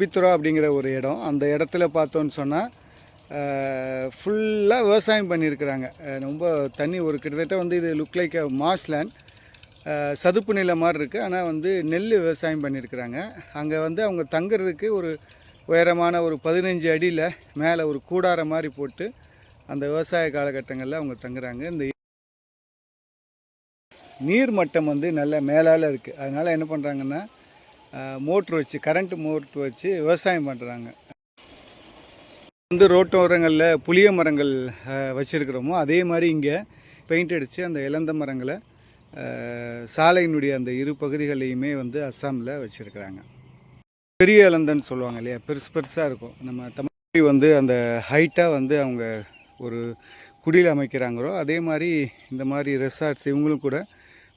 பித்துரா அப்படிங்கிற ஒரு இடம். அந்த இடத்துல பார்த்தோன்னு சொன்னால் ஃபுல்லாக விவசாயம் பண்ணியிருக்கிறாங்க. ரொம்ப தண்ணி ஒரு கிட்டத்தட்ட வந்து இது லுக் லைக் மாஸ்லேண்ட் சதுப்பு நிலம் மாதிரி இருக்குது ஆனால் வந்து நெல் விவசாயம் பண்ணியிருக்கிறாங்க. அங்கே வந்து அவங்க தங்குறதுக்கு ஒரு உயரமான ஒரு பதினஞ்சு அடியில் மேலே ஒரு கூடார மாதிரி போட்டு அந்த விவசாய காலகட்டங்களில் அவங்க தங்குறாங்க. இந்த நீர் மட்டம் வந்து நல்ல மேலால் இருக்குது அதனால் என்ன பண்ணுறாங்கன்னா மோட்ரு வச்சு கரண்ட்டு மோட்ரு வச்சு விவசாயம் பண்ணுறாங்க வந்து ரோட்டோரங்களில் புளிய மரங்கள் வச்சுருக்கிறோமோ அதே மாதிரி இங்கே பெயிண்ட் அடித்து அந்த இழந்த மரங்களை சாலையினுடைய அந்த இரு பகுதிகளையுமே வந்து அஸ்ஸாமில் வச்சுருக்கிறாங்க. பெரிய இளந்தன்னு சொல்லுவாங்க இல்லையா? பெருசு பெருசாக இருக்கும். நம்ம தமிழ் வந்து அந்த ஹைட்டாக வந்து அவங்க ஒரு குடியில் அமைக்கிறாங்களோ அதே மாதிரி இந்த மாதிரி ரெசார்ட்ஸ் இவங்களும் கூட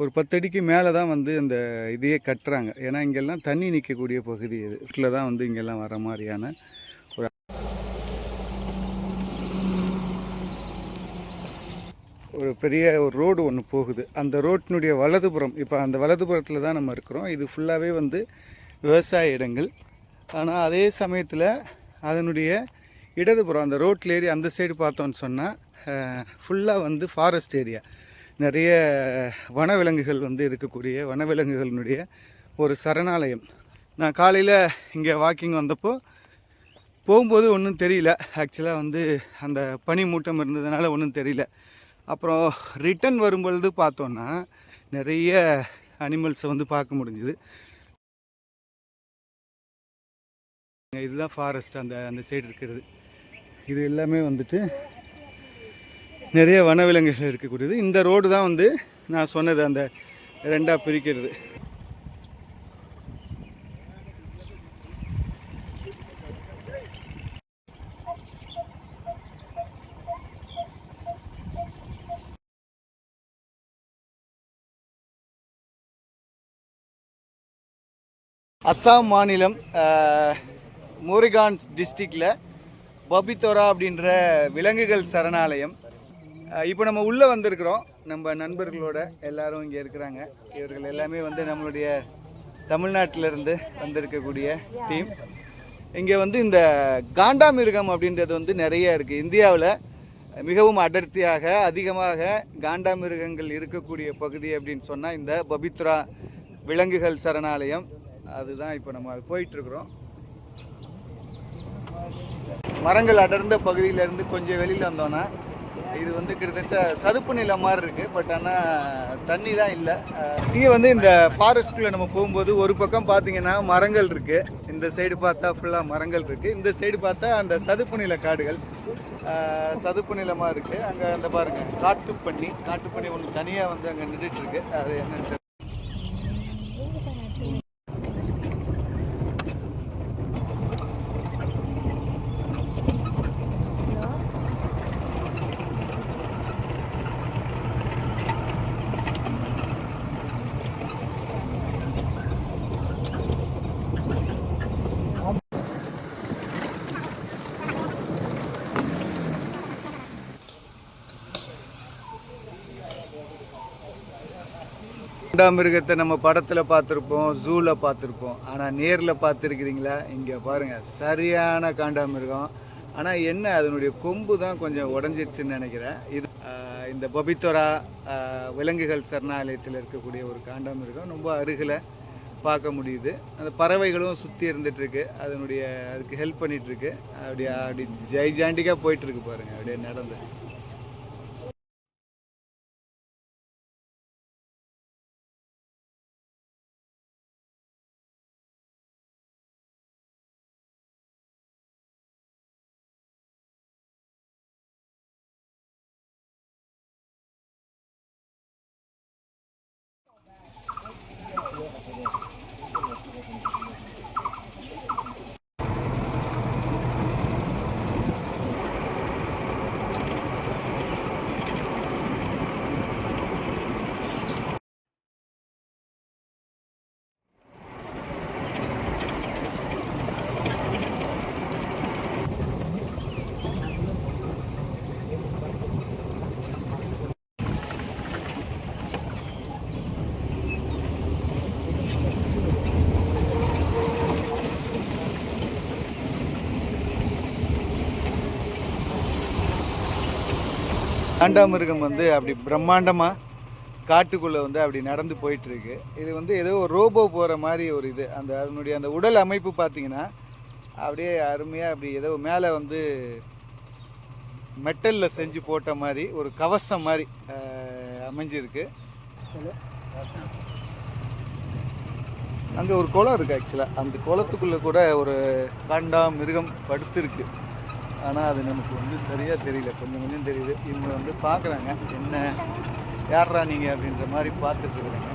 ஒரு பத்தடிக்கு மேலே தான் வந்து அந்த இதையே கட்டுறாங்க. ஏன்னா இங்கெல்லாம் தண்ணி நிற்கக்கூடிய பகுதி இது. வீட்டில் தான் வந்து இங்கெல்லாம் வர மாதிரியான ஒரு ஒரு பெரிய ஒரு ரோடு ஒன்று போகுது. அந்த ரோட்டினுடைய வலதுபுறம் இப்போ அந்த வலதுபுறத்தில் தான் நம்ம இருக்கிறோம். இது ஃபுல்லாகவே வந்து விவசாய இடங்கள். ஆனால் அதே சமயத்தில் அதனுடைய இடதுபுறம் அந்த ரோட்டில் ஏறி அந்த சைடு பார்த்தோன்னு சொன்னால் ஃபுல்லாக வந்து ஃபாரஸ்ட் ஏரியா நிறைய வனவிலங்குகள் வந்து இருக்கக்கூடிய வனவிலங்குகளினுடைய ஒரு சரணாலயம். நான் காலையில் இங்கே வாக்கிங் வந்தப்போ போகும்போது ஒன்றும் தெரியல. ஆக்சுவலாக வந்து அந்த பனி மூட்டம் இருந்ததுனால ஒன்றும் தெரியல. அப்புறம் ரிட்டன் வரும்பொழுது பார்த்தோன்னா நிறைய அனிமல்ஸை வந்து பார்க்க முடிஞ்சுது. இதுதான் ஃபாரஸ்ட் அந்த அந்த சைடு இருக்கிறது. இது எல்லாமே வந்துட்டு நிறைய வனவிலங்குகள் இருக்கக்கூடியது. இந்த ரோடு தான் வந்து நான் சொன்னது அந்த ரெண்டாக பிரிக்கிறது. அஸ்ஸாம் மாநிலம் மோரிகான்ஸ் டிஸ்ட்ரிக்டில் பபித்தோரா அப்படின்ற விலங்குகள் சரணாலயம் இப்போ நம்ம உள்ளே வந்திருக்கிறோம். நம்ம நண்பர்களோட எல்லாரும் இங்கே இருக்கிறாங்க. இவர்கள் எல்லாமே வந்து நம்மளுடைய தமிழ்நாட்டிலேருந்து வந்திருக்கக்கூடிய டீம். இங்கே வந்து இந்த காண்டாமிருகம் அப்படின்றது வந்து நிறைய இருக்குது இந்தியாவில் மிகவும் அடர்த்தியாக அதிகமாக காண்டாமிருகங்கள் இருக்கக்கூடிய பகுதி அப்படின்னு சொன்னால் இந்த பபித்ரா விலங்குகள் சரணாலயம். அதுதான் இப்போ நம்ம அது போயிட்டுருக்குறோம். மரங்கள் அடர்ந்த பகுதியிலேருந்து கொஞ்சம் வெளியில் வந்தோன்னா இது வந்து கிட்டத்தட்ட சதுப்பு நிலம் மாதிரி இருக்குது பட் ஆனால் தண்ணி தான் இல்லை. இங்கே வந்து இந்த ஃபாரஸ்ட்குள்ளே நம்ம போகும்போது ஒரு பக்கம் பார்த்தீங்கன்னா மரங்கள் இருக்குது இந்த சைடு பார்த்தா ஃபுல்லாக மரங்கள் இருக்குது இந்த சைடு பார்த்தா அந்த சதுப்பு நில காடுகள். சதுப்பு நிலமாக இருக்குது அங்கே அந்த பாருங்கள் காட்டுப்பண்ணி. காட்டுப்பண்ணி ஒன்று தனியாக வந்து அங்கே நின்றுட்டுருக்கு அது என்னன்னு தெரியல. காண்டாமிருகத்தை நம்ம படத்தில் பார்த்துருப்போம் ஜூவில் பார்த்துருப்போம். ஆனால் நேரில் பார்த்துருக்கிறீங்களா? இங்கே பாருங்கள் சரியான காண்டாமிருகம். ஆனால் என்ன? அதனுடைய கொம்பு தான் கொஞ்சம் உடஞ்சிருச்சுன்னு நினைக்கிறேன். இது இந்த பபித்தொரா விலங்குகள் சரணாலயத்தில் இருக்கக்கூடிய ஒரு காண்டாமிருகம். ரொம்ப அருகில் பார்க்க முடியுது. அந்த பறவைகளும் சுற்றி இருந்துகிட்ருக்கு அதனுடைய அதுக்கு ஹெல்ப் பண்ணிகிட்ருக்கு அப்படியே அப்படி ஜெய்ஜாண்டிக்காக போயிட்டுருக்கு பாருங்கள் அப்படியே நடந்து. காண்டாமிருகம் வந்து அப்படி பிரம்மாண்டமாக காட்டுக்குள்ளே வந்து அப்படி நடந்து போயிட்டுருக்கு. இது வந்து ஏதோ ஒரு ரோபோ போகிற மாதிரி ஒரு இது. அந்த அதனுடைய அந்த உடல் அமைப்பு பார்த்தீங்கன்னா அப்படியே அருமையாக அப்படி ஏதோ மேலே வந்து மெட்டலில் செஞ்சு போட்ட மாதிரி ஒரு கவசம் மாதிரி அமைஞ்சிருக்கு. அங்கே ஒரு குளம் இருக்குது ஆக்சுவலாக அந்த குளத்துக்குள்ளே கூட ஒரு காண்டா மிருகம் படுத்துருக்கு. ஆனால் அது நமக்கு வந்து சரியாக தெரியல. கொஞ்சம் கொஞ்சம் தெரியுது. இவங்க வந்து பார்க்குறாங்க. என்ன யார்ரா நீங்கள் அப்படின்ற மாதிரி பார்த்துட்டு இருக்கிறாங்க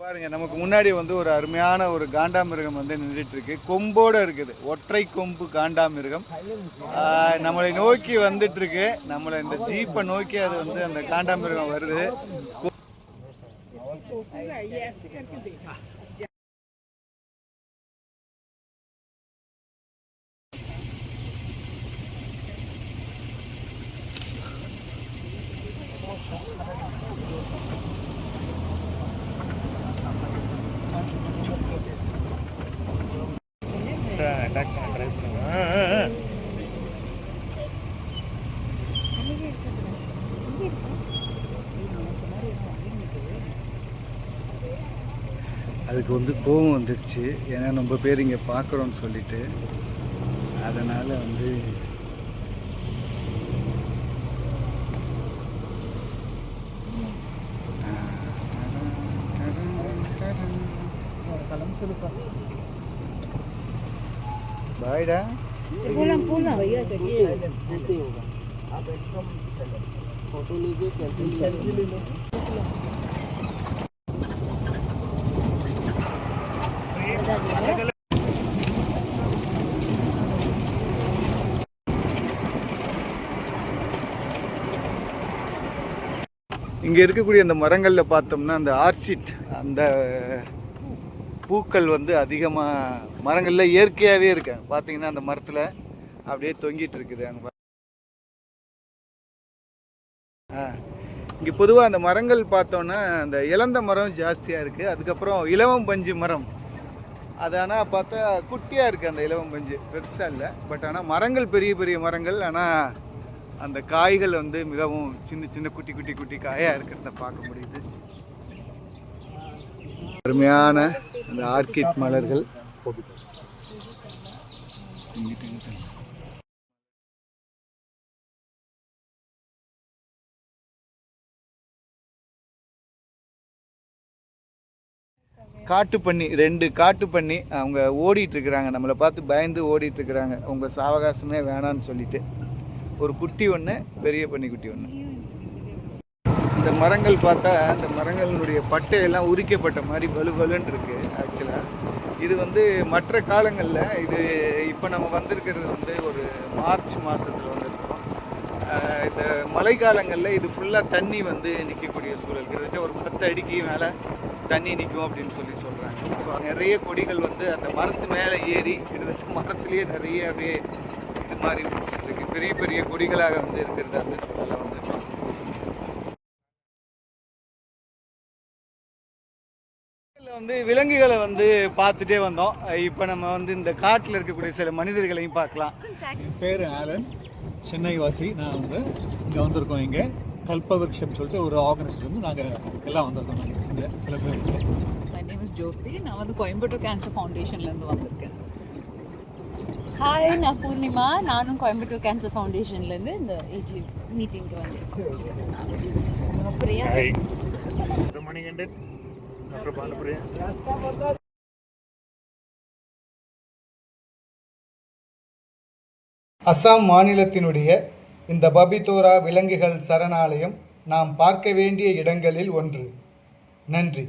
பாருங்க நமக்கு முன்னாடி வந்து ஒரு அருமையான ஒரு காண்டாமிருகம் வந்து நின்றுட்டு இருக்கு கொம்போட இருக்குது ஒற்றை கொம்பு காண்டாமிருகம் ஆஹ், நம்மளை நோக்கி வந்துட்டு இருக்கு நம்மளை இந்த ஜீப்பை நோக்கி அது வந்து அந்த காண்டாமிருகம் வருது அதுக்கு வந்து கோபம் வந்துருச்சு. ஏன்னா நம்ம பேர் இங்கே பார்க்குறோம்னு சொல்லிட்டு. அதனால் வந்து பாய்டா. pulang pulang ya jadi இங்கே இருக்கக்கூடிய அந்த மரங்களில் பார்த்தோம்னா அந்த ஆர்ச்சிட் அந்த பூக்கள் வந்து அதிகமாக மரங்களில் இயற்கையாகவே இருக்கேன் பார்த்தீங்கன்னா அந்த மரத்தில் அப்படியே தொங்கிட்டு இருக்குது. அங்கே ஆ. இங்கே பொதுவாக அந்த மரங்கள் பார்த்தோன்னா அந்த இளந்த மரம் ஜாஸ்தியாக இருக்குது அதுக்கப்புறம் இலவம் பஞ்சு மரம். அது ஆனால் பார்த்தா குட்டியாக இருக்குது அந்த இலவம் பஞ்சு. பெருசாக இல்லை. பட் ஆனால் மரங்கள் பெரிய பெரிய மரங்கள். ஆனால் அந்த காய்கள் வந்து மிகவும் சின்ன சின்ன குட்டி குட்டி குட்டி காயாக இருக்கிறத பார்க்க முடியுது. அருமையான அந்த ஆர்கிட் மலர்கள். காட்டு பண்ணி ரெண்டு காட்டு பண்ணி அவங்க ஓடிட்டு இருக்கிறாங்க. நம்மளை பார்த்து பயந்து ஓடிட்டு இருக்கிறாங்க. உங்க சாவகாசமே வேணான்னு சொல்லிட்டு. ஒரு குட்டி ஒன்று பெரிய பன்னிக்குட்டி ஒன்று இந்த மரங்கள் பார்த்தா இந்த மரங்களினுடைய பட்டையெல்லாம் உரிக்கப்பட்ட மாதிரி வலு வலுன்னு இருக்கு ஆக்சுவலாக இது வந்து மற்ற காலங்களில் இது இப்போ நம்ம வந்திருக்கிறது வந்து ஒரு மார்ச் மாதத்தில் வந்திருக்கோம். இந்த இந்த மழைக்காலங்களில் இது ஃபுல்லாக தண்ணி வந்து நிற்கக்கூடிய சூழல். கிட்டத்தட்ட ஒரு பத்து அடிக்கு மேலே தண்ணி நிற்கும் அப்படின்னு சொல்லி சொல்கிறாங்க ஸோ நிறைய கொடிகள் வந்து அந்த மரத்து மேலே ஏறி கிட்டத்தட்ட மரத்துலேயே நிறைய அப்படியே இது மாதிரி பெரிய பெரிய கொடிகளாக வந்து இருக்கிறது அந்த சூழலில் வந்து. வந்து விலங்குகளை வந்து பார்த்துட்டே வந்தோம். இப்போ நம்ம வந்து இந்த காட்டில் இருக்கக்கூடிய சில மனிதர்களையும் பார்க்கலாம். என் பேர் ஆலன். சென்னை வாசி நான் வந்து இங்கே வந்திருக்கோம் இங்கே. கல்பவருஷம் சொல்லிட்டு ஒரு ஆர்கனைசேஷன் வந்து நாங்கள் எல்லாம் வந்திருக்கோம் நாங்கள் இங்கே சில பேர் மை நேம் இஸ் ஜோதி நான் வந்து கோயம்புத்தூர் கேன்சர் ஃபவுண்டேஷன்லேருந்து வந்திருக்கேன். ஹாய் நான் பூர்ணிமா. நானும் கோயம்புத்தூர் கேன்சர் ஃபவுண்டேஷன்லேருந்து இந்த ஏஜி மீட்டிங்க்கு வந்திருக்கேன். பிரியா? மணிகண்டன் டாக்டர் பாலபிரியா அஸ்ஸாம் மாநிலத்தினுடைய இந்த பபிதோரா விலங்குகள் சரணாலயம் நாம் பார்க்க வேண்டிய இடங்களில் ஒன்று. நன்றி.